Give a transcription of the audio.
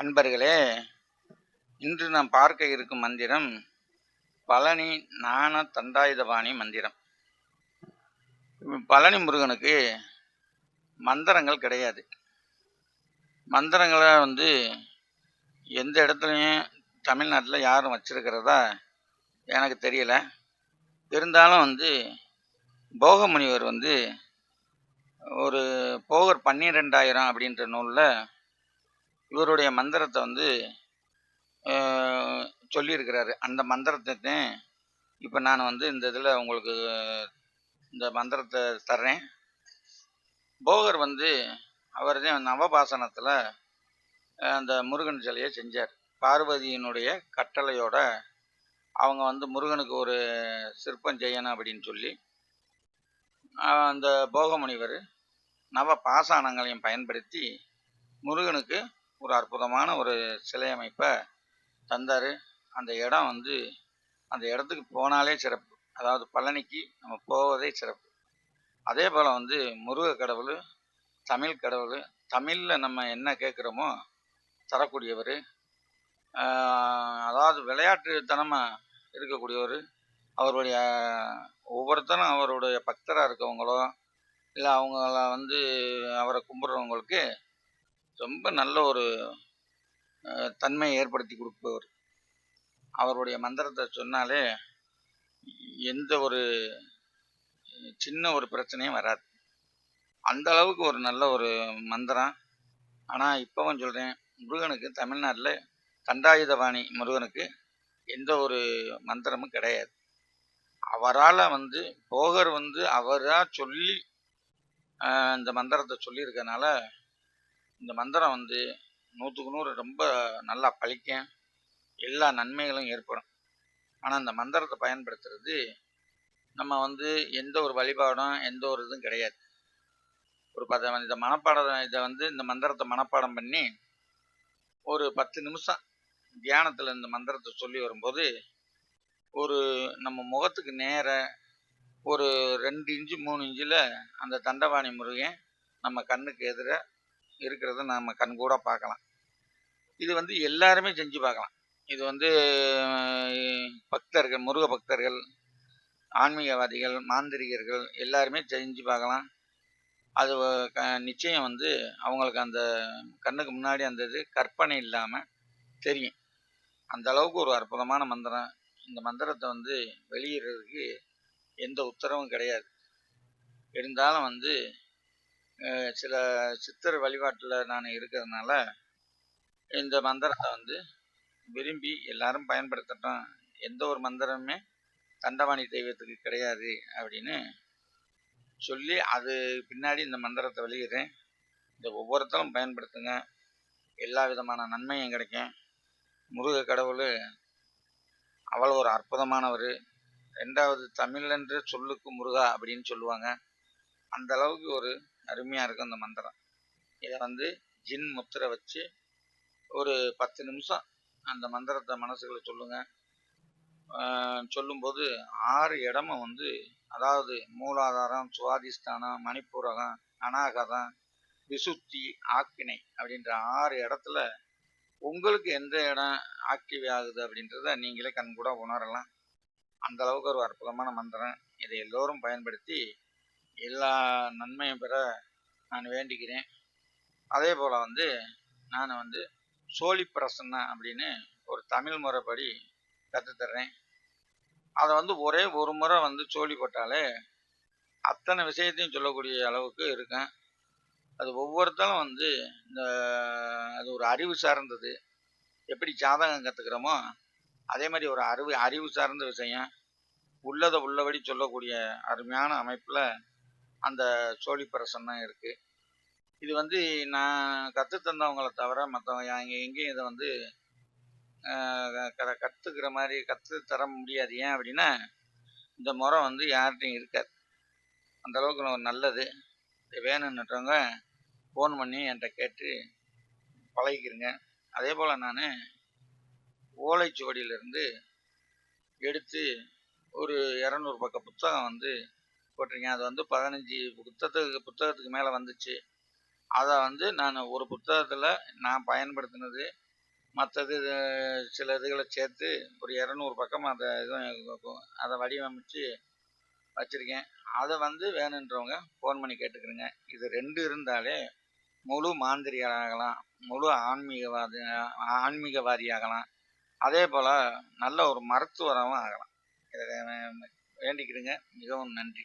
அன்பர்களே இன்று நாம் பார்க்க இருக்கும் மந்திரம் பழனி ஞான தண்டாயுதபாணி மந்திரம். பழனி முருகனுக்கு மந்திரங்கள் கிடையாது. மந்திரங்களை வந்து எந்த இடத்துலையும் தமிழ்நாட்டில் யாரும் வச்சிருக்கிறதா எனக்கு தெரியல. இருந்தாலும் வந்து போக முனிவர் வந்து ஒரு போகர் பன்னிரெண்டாயிரம் அப்படின்ற நூலில் இவருடைய மந்திரத்தை வந்து சொல்லியிருக்கிறாரு. அந்த மந்திரத்தை இப்போ நான் வந்து இந்த இதில் உங்களுக்கு இந்த மந்திரத்தை தர்றேன். போகர் வந்து அவர் தான் நவபாசனத்தில் அந்த முருகன் சிலையை செஞ்சார். பார்வதியினுடைய கட்டளையோட அவங்க வந்து முருகனுக்கு ஒரு சிற்பம் செய்யணும் அப்படின்னு சொல்லி அந்த போகமுனிவர் நவ பாசானங்களையும் பயன்படுத்தி முருகனுக்கு ஒரு அற்புதமான ஒரு சிலை அமைப்பை தந்தார். அந்த இடம் வந்து அந்த இடத்துக்கு போனாலே சிறப்பு. அதாவது பழனிக்கு நம்ம போவதே சிறப்பு. அதே போல் வந்து முருக கடவுள் தமிழ் கடவுள் தமிழில் நம்ம என்ன கேட்குறோமோ தரக்கூடியவர் அதாவது விளையாட்டுத்தனமாக இருக்கக்கூடியவர் அவருடைய ஒவ்வொருத்தரும் அவருடைய பக்தராக இருக்கவங்களோ இல்லை அவங்கள வந்து அவரை கும்பிட்றவங்களுக்கு ரொம்ப நல்ல ஒரு தன்மையை ஏற்படுத்தி கொடுப்பவர். அவருடைய மந்திரத்தை சொன்னாலே எந்த ஒரு சின்ன ஒரு பிரச்சனையும் வராது. அந்த அளவுக்கு ஒரு நல்ல ஒரு மந்திரம். ஆனால் இப்போவும் சொல்கிறேன் முருகனுக்கு தமிழ்நாட்டில் தண்டாயுதபாணி முருகனுக்கு எந்த ஒரு மந்திரமும் கிடையாது. அவரால் வந்து போகர் வந்து அவராக சொல்லி இந்த மந்திரத்தை சொல்லியிருக்கனால இந்த மந்திரம் வந்து நூற்றுக்கு நூறு ரொம்ப நல்லா பழிக்கும். எல்லா நன்மைகளும் ஏற்படும். ஆனால் இந்த மந்திரத்தை பயன்படுத்துறது நம்ம வந்து எந்த ஒரு வழிபாடும் எந்த ஒரு இதுவும் கிடையாது. ஒரு பத இந்த மனப்பாடம் இதை வந்து இந்த மந்திரத்தை மனப்பாடம் பண்ணி ஒரு பத்து நிமிஷம் தியானத்தில் இந்த மந்திரத்தை சொல்லி வரும்போது ஒரு நம்ம முகத்துக்கு நேர ஒரு ரெண்டு இன்ச்சு மூணு இன்ச்சில் அந்த தண்டவாணி முருகன் நம்ம கண்ணுக்கு எதிராக இருக்கிறத நம்ம கண்கூட பார்க்கலாம். இது வந்து எல்லாருமே செஞ்சு பார்க்கலாம். இது வந்து பக்தர்கள் முருக பக்தர்கள் ஆன்மீகவாதிகள் மாந்திரிகர்கள் எல்லாருமே செஞ்சு பார்க்கலாம். அது க நிச்சயம் வந்து அவங்களுக்கு அந்த கண்ணுக்கு முன்னாடி அந்த இது கற்பனை இல்லாமல் தெரியும். அந்த அளவுக்கு ஒரு அற்புதமான மந்திரம். இந்த மந்திரத்தை வந்து வெளியிடுறதுக்கு எந்த உத்தரவும் கிடையாது. இருந்தாலும் வந்து சில சித்தர் வழிபாட்டில் நான் இருக்கிறதுனால இந்த மந்திரத்தை வந்து விரும்பி எல்லாரும் பயன்படுத்தட்டும். எந்த ஒரு மந்திரமுமே தண்டவாணி தெய்வத்துக்கு கிடையாது அப்படின்னு சொல்லி அது பின்னாடி இந்த மந்திரத்தை வெளியிடுறேன். இந்த ஒவ்வொருத்தரும் பயன்படுத்துங்க. எல்லா விதமான நன்மையும் கிடைக்கும். முருக கடவுள் அவ்வளோ ஒரு அற்புதமானவர். ரெண்டாவது தமிழ் என்று சொல்லுக்கு முருகா அப்படின்னு சொல்லுவாங்க. அந்த அளவுக்கு ஒரு அருமையாக இருக்கும் இந்த மந்திரம். இதை வந்து ஜின் முத்திரை வச்சு ஒரு பத்து நிமிஷம் அந்த மந்திரத்தை மனசுகளை சொல்லுங்க. சொல்லும்போது ஆறு இடமும் வந்து அதாவது மூலாதாரம் சுவாதிஷ்டானம் மணிப்பூரகம் அநாகதம் விசுத்தி ஆக்கினை அப்படின்ற ஆறு இடத்துல உங்களுக்கு எந்த இடம் ஆக்டிவ் ஆகுது அப்படின்றத நீங்களே கண் கூட உணரலாம். அந்த அளவுக்கு ஒரு அற்புதமான மந்திரம். இதை எல்லோரும் பயன்படுத்தி எல்லா நன்மையும் பெற நான் வேண்டிக்கிறேன். அதே போல் வந்து நான் வந்து சோழி பிரசன்னா அப்படின்னு ஒரு தமிழ் முறைப்படி கற்றுத்தர்றேன் அதை வந்து ஒரே ஒரு முறை வந்து சோழி போட்டாலே அத்தனை விஷயத்தையும் சொல்லக்கூடிய அளவுக்கு இருக்கும் அது ஒவ்வொருத்தரும் வந்து இந்த அது ஒரு அறிவு சார்ந்தது. எப்படி ஜாதகம் கற்றுக்கிறோமோ அதே மாதிரி ஒரு அறிவு அறிவு சார்ந்த விஷயம். உள்ளதை உள்ளபடி சொல்லக்கூடிய அருமையான அமைப்பில் அந்த சோழி பிரசன்னம் இருக்குது இது வந்து நான் கற்றுத்தந்தவங்களை தவிர மற்றவங்க எங்கேயும் இதை வந்து கற்றுக்கிற மாதிரி கற்று தர முடியாது. ஏன் அப்படின்னா இந்த முறை வந்து யார்கிட்டையும் இருக்காது. அந்த அளவுக்கு ஒரு நல்லது. வேணுன்னுட்டவங்க வேணும்னுட்டவங்க ஃபோன் பண்ணி என்கிட்ட கேட்டு பழகிக்கிறங்க அதே போல் நான் ஓலைச்சுவடியிலிருந்து எடுத்து ஒரு இரநூறு பக்க புத்தகம் வந்து போட்டிருக்கேன். அது வந்து பதினஞ்சு புத்தகத்துக்கு புத்தகத்துக்கு மேலே வந்துச்சு. அதை வந்து நான் ஒரு புத்தகத்தில் நான் பயன்படுத்தினது மற்றது சில இதுகளை சேர்த்து ஒரு இரநூறு பக்கம் அதை இதுவும் அதை வடிவமைச்சு வச்சுருக்கேன். அதை வந்து வேணுன்றவங்க ஃபோன் பண்ணி கேட்டுக்கிறேங்க இது ரெண்டு இருந்தாலே முழு மாந்திரிகராகலாம் முழு ஆன்மீகவாதி ஆன்மீகவாதியாகலாம். அதே போல் நல்ல ஒரு மருத்துவராகவும் ஆகலாம். இதை வேண்டிக்கிறேங்க மிகவும் நன்றி.